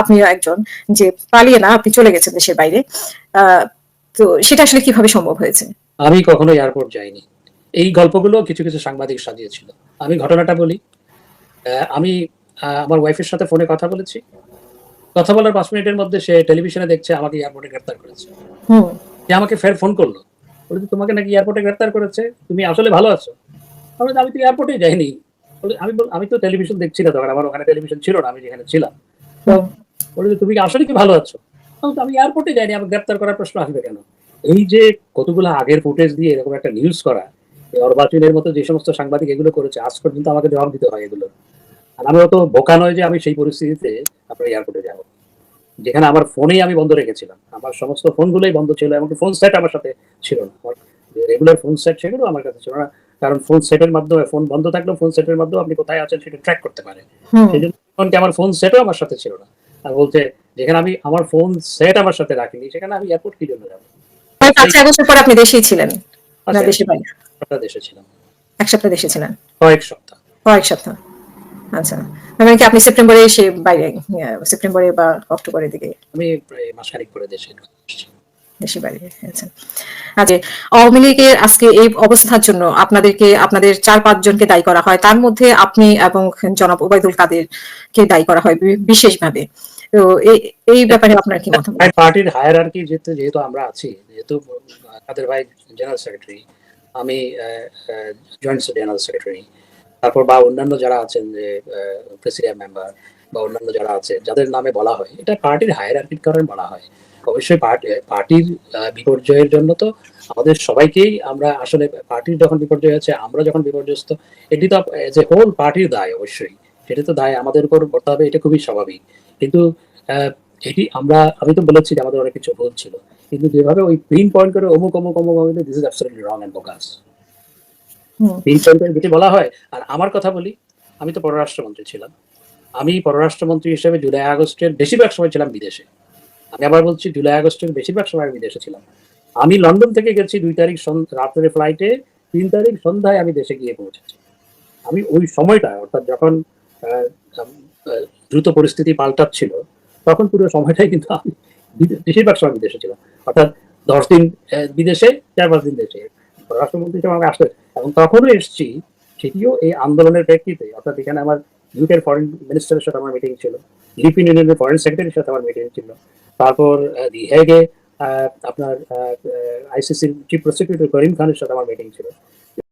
আপনিও একজন যে পালিয়ে না আপনি চলে গেছেন দেশের বাইরে। তো সেটা আসলে কীভাবে সম্ভব হয়েছে? আমি কখনো এয়ারপোর্ট যাইনি। এই গল্পগুলো কিছু কিছু সাংবাদিক সাজিয়েছিল। আমি ঘটনাটা বলি। আমি আমার ওয়াইফের সাথে ফোনে কথা বলেছি। কথা বলার পাঁচ মিনিটের মধ্যে সে টেলিভিশনে দেখছে আমাকে এয়ারপোর্টে গ্রেপ্তার করেছে। সে আমাকে ফের ফোন করল। বলছে তোমাকে নাকি এয়ারপোর্টে গ্রেপ্তার করেছে? তুমি আসলে ভালো আছো? আমি তো এয়ারপোর্টে যাইনি। আমি আমি তো টেলিভিশন দেখছি না তখন। আমার ওখানে টেলিভিশন ছিল না আমি যেখানে ছিলাম। বলে যে, তুমি কি আসলে কি ভালো আছো? আমি এয়ারপোর্টে যাইনি আমি গ্রেপ্তার করার প্রশ্ন আসবে কেন? এই যে কতগুলো আগের ফুটেজ দিয়ে এরকম একটা নিউজ করা অর্বাচীনের মতো যে সমস্ত সাংবাদিক এগুলো করেছে আজ পর্যন্ত আমাকে জবাব দিতে হয় এগুলো। আর আমি অত বোকা নয় যে আমি সেই পরিস্থিতিতে আপনার এয়ারপোর্টে যাব। যেখানে আমার ফোনেই আমি বন্ধ রেখেছিলাম। আমার সমস্ত ফোনগুলোই বন্ধ ছিল এমনকি ফোন সেট আমার সাথে ছিল না। আমার রেগুলার ফোন সেট সেগুলো আমার কাছে ছিল না। কারণ ফোন সেটের মাধ্যমে ফোন বন্ধ থাকলেও ফোন সেটের মাধ্যমে আপনি কোথায় আছেন সেটা ট্র্যাক করতে পারে সেই জন্য এমনকি আমার ফোন সেটও আমার সাথে ছিল না। আর বলছে যেখানে আমি আমার ফোন সেট আমার সাথে রাখিনি সেখানে আমি এয়ারপোর্ট কি জন্য যাব? পাঁচ পর আপনি দেশেই ছিলেন। আচ্ছা, দেশে ছিলাম। এক সপ্তাহ দেশে ছিলেন? কয়েক সপ্তাহ। কয়েক সপ্তাহ। আচ্ছা। মানে কি আপনি সেপ্টেম্বরে এসে বাইরে সেপ্টেম্বরে বা অক্টোবরের দিকে? আমি প্রায় মাসখানিক করে দেশে দেশের বাইরে আচ্ছা আচ্ছা আওয়ামী লীগের আজকে এই অবস্থার জন্য আপনাদেরকে, আপনাদের চার পাঁচ জনকে দায়ী করা হয়। তার মধ্যে আপনি এবং জনাব ওবায়দুল কাদেরকে দায়ী করা হয় বিশেষভাবে। তো এই ব্যাপারে আপনার কি মতামত? পার্টির হায়ারার্কি যেহেতু যেহেতু আমরা আছি, যেহেতু কাদের ভাই জেনারেল সেক্রেটারি আমি জয়েন্ট জেনারেল সেক্রেটারি তারপর বা অন্যান্য যারা আছেন যে প্রেসিডেন্ট মেম্বার বা অন্যান্য যারা আছে, যাদের নামে বলা হয়, এটা পার্টির হায়ারার্কির কারণে বলা হয়। অবশ্যই পার্টির বিপর্যয়ের জন্য তো আমাদের সবাইকেই আমরা আসলে পার্টির যখন বিপর্যয় হচ্ছে আমরা যখন বিপর্যস্ত, এটি তো যে হোল পার্টির দায় অবশ্যই। সেটা তো দায় আমাদের উপর করতে হবে, এটা খুবই স্বাভাবিক। কিন্তু এটি আমরা, আমি তো বলেছি যে আমাদের অনেক কিছু ভুল ছিল। কিন্তু যেভাবে ওই পিন পয়েন্ট করে অমুক অমুক অমুক অমুক this is absolutely wrong and bogus বলা হয়, আর আমার কথা বলি, আমি তো পররাষ্ট্রমন্ত্রী ছিলাম। আমি পররাষ্ট্রমন্ত্রী হিসেবে জুলাই আগস্টের বেশিরভাগ সময় ছিলাম বিদেশে। আমি আবার বলছি, জুলাই আগস্টের বেশিরভাগ সময় বিদেশে ছিলাম। আমি লন্ডন থেকে গেছি দুই তারিখ সন- রাতের ফ্লাইটে তিন তারিখ সন্ধ্যায় আমি দেশে গিয়ে পৌঁছেছি। আমি ওই সময়টা, অর্থাৎ যখন দ্রুত পরিস্থিতি পাল্টাচ্ছিল, তখন পুরো সময়টাই কিন্তু আমি বেশিরভাগ সময় বিদেশে ছিলাম। অর্থাৎ দশ দিন বিদেশে, চার পাঁচ দিন দেশে। পররাষ্ট্রমন্ত্রী হিসেবে আমাকে আসতে এবং তখনও এসছি সেটিও এই আন্দোলনের প্রেক্ষিতে। অর্থাৎ এখানে আমার ইউকের ফরেন মিনিস্টারের সাথে আমার মিটিং ছিল ইউরোপিয়ান ইউনিয়নের ফরেন সেক্রেটারির সাথে আমার মিটিং ছিল। তারপর দি হেগে আপনার আইসিসির চিফ প্রসিকিউটর করিম খানের সাথে আমার মিটিং ছিল।